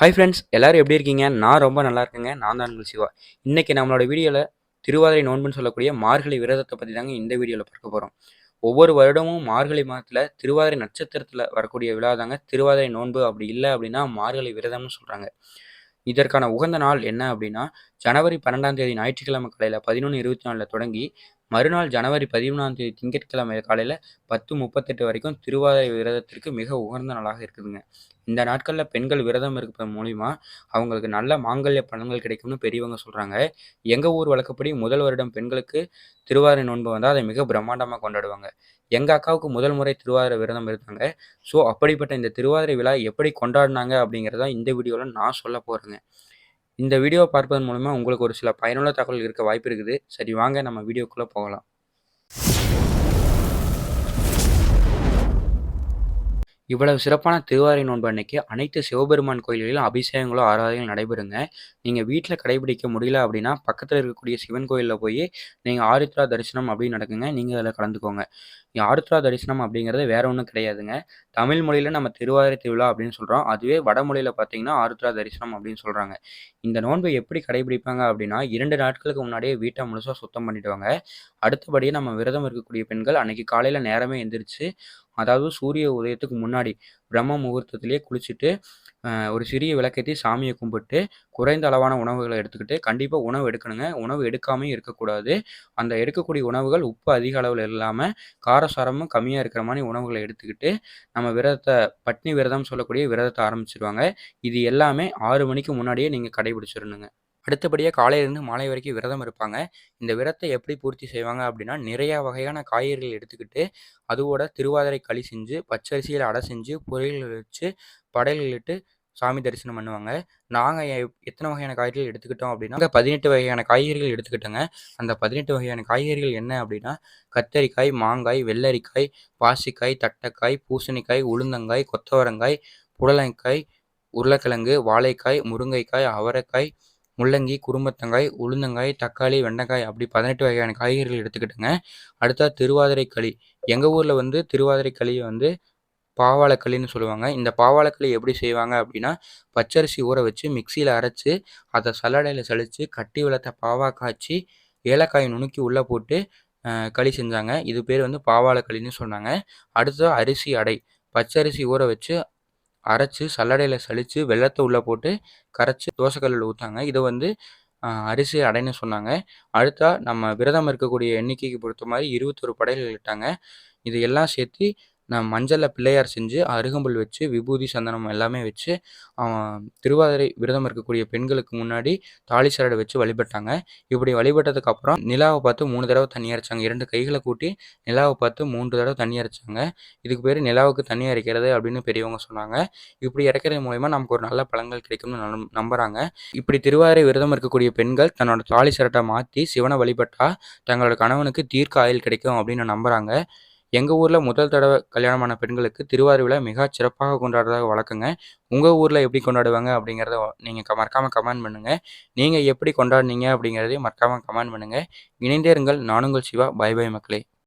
Hi friends எல்லோரும் எப்படி இருக்கீங்க? நான் ரொம்ப நல்லா இருக்கேங்க. நான் தான் உங்கள் சிவா. இன்னைக்கு நம்மளோட வீடியோவில் திருவாதிரை நோன்புன்னு சொல்லக்கூடிய மார்கழி விரதத்தை பற்றி தாங்க இந்த வீடியோவில் பார்க்க போகிறோம் ஒவ்வொரு வருடமும் மார்கழி மாதத்தில் திருவாதிரை நட்சத்திரத்தில் வரக்கூடிய விழா தாங்க. திருவாதிரை நோன்பு அப்படி இல்லை அப்படின்னா மார்கழி விரதம்னு சொல்கிறாங்க இதற்கான உகந்த நாள் என்ன அப்படின்னா ஜனவரி பன்னெண்டாம் தேதி ஞாயிற்றுக்கிழமை காலையில் பதினொன்று இருபத்தி நாலில் தொடங்கி மறுநாள் ஜனவரி பதிமூணாம் தேதி திங்கட்கிழமை காலையில் பத்து முப்பத்தெட்டு வரைக்கும் திருவாதிரை விரதத்திற்கு மிக உகந்த நாளாக இருக்குதுங்க. இந்த நாட்களில் பெண்கள் விரதம் இருப்பதன் மூலிமா அவங்களுக்கு நல்ல மாங்கல்ய பலன்கள் கிடைக்கும்னு பெரியவங்க சொல்கிறாங்க எங்கள் ஊர் வழக்கப்படி முதல் வருடம் பெண்களுக்கு திருவாதிரை நோன்பு வந்தால் அதை மிக பிரம்மாண்டமாக கொண்டாடுவாங்க. எங்கள் அக்காவுக்கு முதல் முறை திருவாதிரை விரதம் இருந்தாங்க. ஸோ அப்படிப்பட்ட இந்த திருவாதிரை விழா எப்படி கொண்டாடினாங்க அப்படிங்கிறத இந்த வீடியோவில் நான் சொல்ல போகிறேங்க இந்த வீடியோவை பார்ப்பதன் மூலமாக உங்களுக்கு ஒரு சில பயனுள்ள தகவல் இருக்க வாய்ப்பு இருக்குது. சரி வாங்க நம்ம வீடியோக்குள்ளே போகலாம். இவ்வளவு சிறப்பான திருவாதிரை நோன்பு அன்னைக்கு அனைத்து சிவபெருமான் கோயில்களிலும் அபிஷேகங்களோ ஆராதனைகள் நடைபெறுங்க. நீங்கள் வீட்டில் கடைபிடிக்க முடியல அப்படின்னா பக்கத்தில் இருக்கக்கூடிய சிவன் கோயிலில் போய் நீங்கள் ஆருத்ரா தரிசனம் அப்படின்னு நடக்குங்க. நீங்கள் அதில் கலந்துக்கோங்க. ஆருத்ரா தரிசனம் அப்படிங்கிறது வேற ஒன்றும் கிடையாதுங்க. தமிழ் மொழியில் நம்ம திருவாதிரை திருவிழா அப்படின்னு சொல்கிறோம் அதுவே வடமொழியில் பார்த்தீங்கன்னா ஆருத்ரா தரிசனம் அப்படின்னு சொல்கிறாங்க இந்த நோன்பை எப்படி கடைபிடிப்பாங்க அப்படின்னா இரண்டு நாட்களுக்கு முன்னாடியே வீட்டை முழுசாக சுத்தம் பண்ணிடுவாங்க. அடுத்தபடியே நம்ம விரதம் இருக்கக்கூடிய பெண்கள் அன்னைக்கு காலையில் நேரமே எந்திரிச்சு அதாவது சூரிய உதயத்துக்கு முன்னாடி பிரம்ம முகூர்த்தத்திலேயே குளிச்சுட்டு ஒரு சிறிய விளக்கேற்றி சாமியை கும்பிட்டு குறைந்த அளவான உணவுகளை எடுத்துக்கிட்டு கண்டிப்பாக உணவு எடுக்கணுங்க. உணவு எடுக்காமையும் இருக்கக்கூடாது. அந்த எடுக்கக்கூடிய உணவுகள் உப்பு அதிக அளவில் இல்லாமல் காரசாரமும் கம்மியாக இருக்கிற மாதிரி உணவுகளை எடுத்துக்கிட்டு நம்ம விரதத்தை பட்னி விரதம் சொல்லக்கூடிய விரதத்தை ஆரம்பிச்சிருவாங்க. இது எல்லாமே ஆறு மணிக்கு முன்னாடியே நீங்கள் கடைபிடிச்சிடணுங்க அடுத்தபடியாக காலையிலேருந்து மாலை வரைக்கும் விரதம் இருப்பாங்க. இந்த விரதத்தை எப்படி பூர்த்தி செய்வாங்க அப்படின்னா நிறையா வகையான காய்கறிகள் எடுத்துக்கிட்டு அதுவோட திருவாதிரை களி செஞ்சு பச்சரிசியில் அடை செஞ்சு பொரியல்கள் வச்சு படையல்கள் இட்டு சாமி தரிசனம் பண்ணுவாங்க. நாங்கள் எத்தனை வகையான காய்கறிகள் எடுத்துக்கிட்டோம் அப்படின்னா பதினெட்டு வகையான காய்கறிகள் எடுத்துக்கிட்டோங்க. அந்த பதினெட்டு வகையான காய்கறிகள் என்ன அப்படின்னா கத்தரிக்காய் மாங்காய் வெள்ளரிக்காய் பாசிக்காய் தட்டைக்காய் பூசணிக்காய் உளுந்தங்காய் கொத்தவரங்காய் புடலங்காய் உருளைக்கிழங்கு வாழைக்காய் முருங்கைக்காய் அவரைக்காய் முள்ளங்கி குறும்பத்தங்காய் உளுந்தங்காய் தக்காளி வெண்டைக்காய் அப்படி பதினெட்டு வகையான காய்கறிகள் எடுத்துக்கிட்டுங்க. அடுத்தா திருவாதிரை களி எங்கள் ஊரில் வந்து திருவாதிரை களியை வந்து பாவாழைக்களின்னு சொல்லுவாங்க. இந்த பாவாழைக்களி எப்படி செய்வாங்க அப்படின்னா பச்சரிசி ஊற வச்சு மிக்சியில் அரைச்சி அதை சல்லடையில் சளிச்சு கட்டி வளர்த்த பாவா காய்ச்சி ஏலக்காய் நுணுக்கி உள்ளே போட்டு களி செஞ்சாங்க. இது பேர் வந்து பாவாழைக்களின்னு சொன்னாங்க. அடுத்தது அரிசி அடை. பச்சரிசி ஊற வச்சு அரைச்சி சல்லடையில் சலித்து வெள்ளத்தை உள்ளே போட்டு கரைச்சி தோசைக்கல்லில் ஊற்றாங்க இதை வந்து அரிசி அடைன்னு சொன்னாங்க. அடுத்தா நம்ம விரதம் இருக்கக்கூடிய எண்ணிக்கைக்கு பொறுத்த மாதிரி இருபத்தொரு படையல்கள் இட்டாங்க. இது எல்லாம் சேர்த்து நான் மஞ்சளில் பிள்ளையார் செஞ்சு அருகம்புல் வச்சு விபூதி சந்தனம் எல்லாமே வச்சு திருவாதிரை விரதம் இருக்கக்கூடிய பெண்களுக்கு முன்னாடி தாலி சரடை வச்சு வழிபட்டாங்க. இப்படி வழிபட்டதுக்கு அப்புறம் நிலாவை பார்த்து மூணு தடவை தண்ணி அரைச்சாங்க. இரண்டு கைகளை கூட்டி நிலாவை பார்த்து மூன்று தடவை தண்ணி அரைச்சாங்க. இதுக்கு பேர் நிலாவுக்கு தண்ணி அரைக்கிறது அப்படின்னு பெரியவங்க சொன்னாங்க. இப்படி இறக்கிறது மூலயமா நமக்கு ஒரு நல்ல பழங்கள் கிடைக்கும்னு நம்புறாங்க. இப்படி திருவாதிரை விரதம் இருக்கக்கூடிய பெண்கள் தன்னோட தாலி சரட்டை மாற்றி சிவனை வழிபட்டா தங்களோட கணவனுக்கு தீர்க்க ஆயுள் கிடைக்கும் அப்படின்னு நம்புறாங்க. எங்கள் ஊரில் முதல் தடவை கல்யாணமான பெண்களுக்கு திருவாரூர் விழா மிக சிறப்பாக கொண்டாடுறதாக வழக்கங்க. உங்கள் ஊரில் எப்படி கொண்டாடுவாங்க அப்படிங்கிறத நீங்கள் மறக்காமல் கமெண்ட் பண்ணுங்கள் நீங்கள் எப்படி கொண்டாடுனீங்க அப்படிங்கிறதையும் மறக்காமல் கமெண்ட் பண்ணுங்கள் இணைந்தே இருங்கள் நானுங்கள் சிவா. பை பை மக்களே.